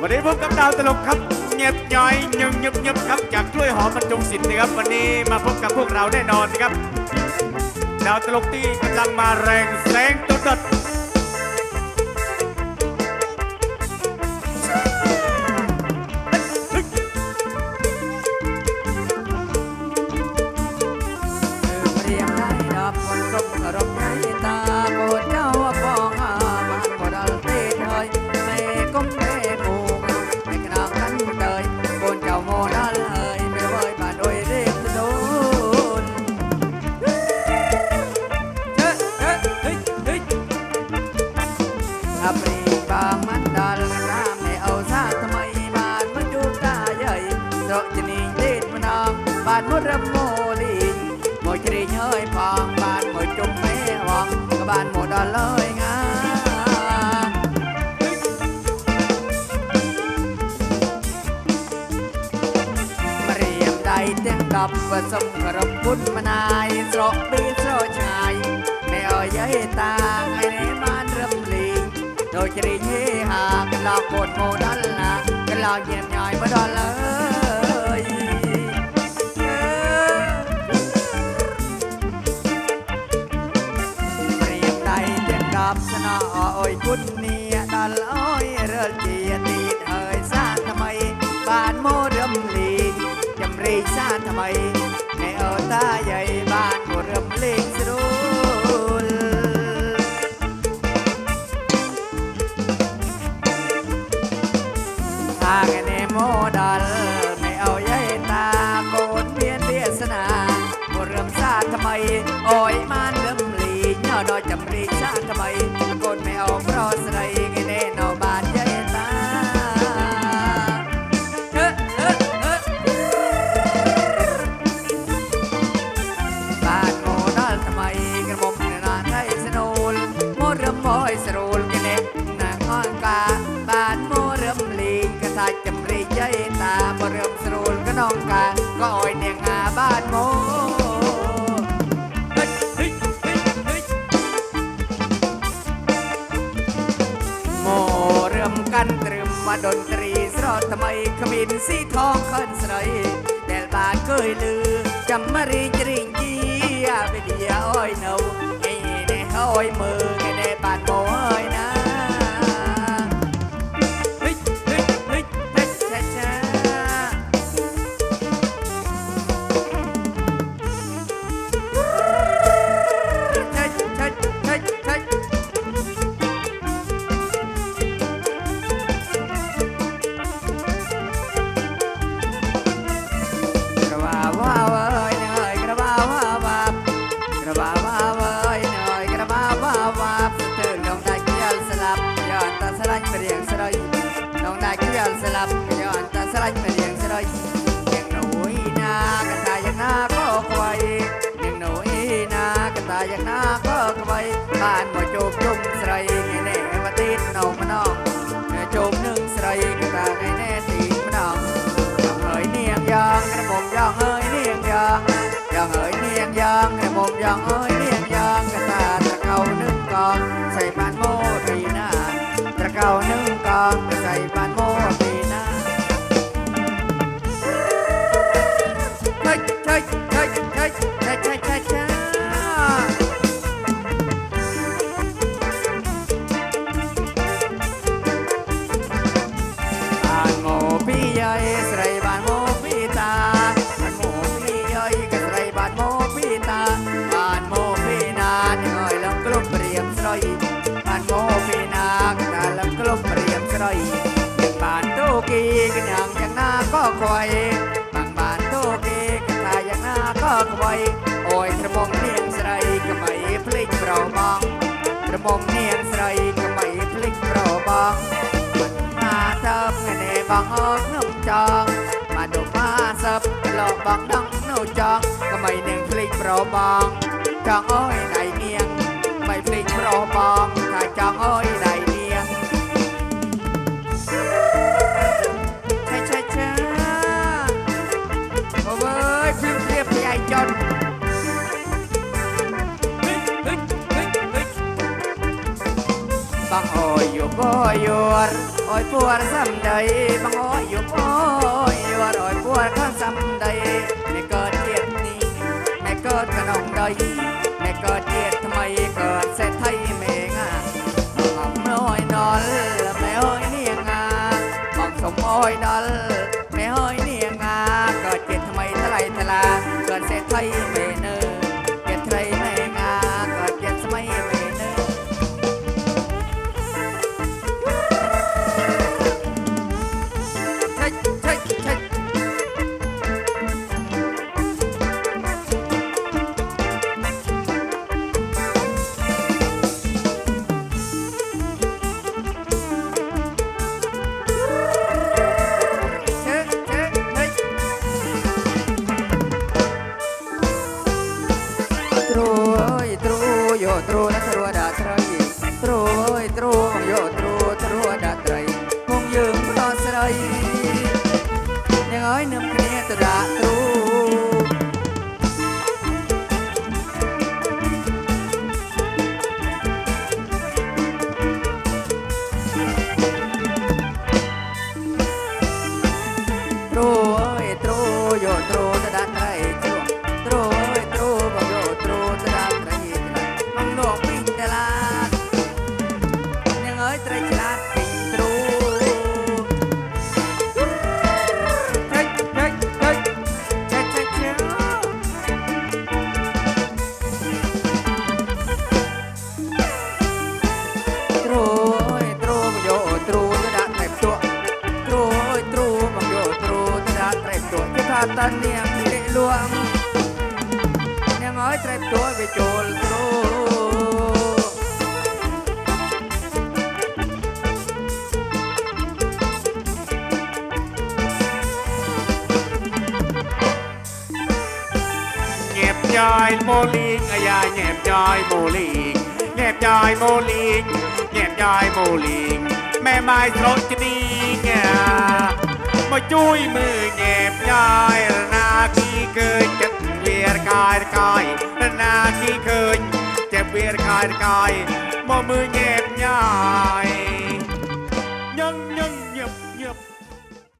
วันนี้พบกับดาวตลกครับ เงียบย้อยยึบยึบยึบครับ จากกล้วยหอมบรรจงสิทธิ์นะครับ วันนี้มาพบกับพวกเราแน่นอนนะครับดาวตลกที่กำลังมาแรงแซงตดดเรียงได้ดับมนก็รำបានមកដល់ឡើយងាម្រាមដៃទាំងដប់ក៏សុំគោរពគុណម្នាយស្រកពីស្រកឆ្ងាយមេអើយយតាឯនេះបានរំលីងដូចជ្រីងហេហាកន្លងកូនមកដល់ណាកន្លងញៀមញយមកដល់ឡើយาทำไมแม่เอาตาใหญ่บ้านก็เริ่มเล็กสรุลทาแนขมินสีทองขึนสไลแต่บาดเคยลือจำมารีจริงยีไปเดียอ้อยเนาไงในห้อยมือไงในบาดโมយបានទូគីកញ្ញាយ៉ាងណាក៏ខ្វៃបានបានទូគីកថាយ៉ាងណាក៏ខ្វៃអើយត្រមងនាងស្រីក្មៃភ្លេចប្របងត្រមងនាងស្រីក្មៃភ្លេចប្របងមិនថាទៅថ្ងៃនេះបងអើខ្ញុំចង់មកទៅមកសឹបលោកបងដងនៅចង់ក្មៃនាងភ្លេចប្របងចង់អើយอยู่ก็ยวนอ้อยปวดซ้ำใดบังอ้อยอยู่ก็ยวนอ้อยปวดข้าซ้ำใดไม่เกิดเทียนนี้ไม่เกิดขนมใดไม่เกิดตรูเอ้ยตรูโยตรูนักตรูดา tan niệm để luang niệm ơi trái chúa về chồn trôi choi mô linh ai ya nhẹp choi mô linh nhẹp choi mô linh nhẹp choi mô linh mẹ mai thốt cho đi nha มาจุ้ยมือเงียบยายนาคี้เคยจะเวียรกายกายนาคี้เคยจะเวียรกายกายมามือเงียบยาย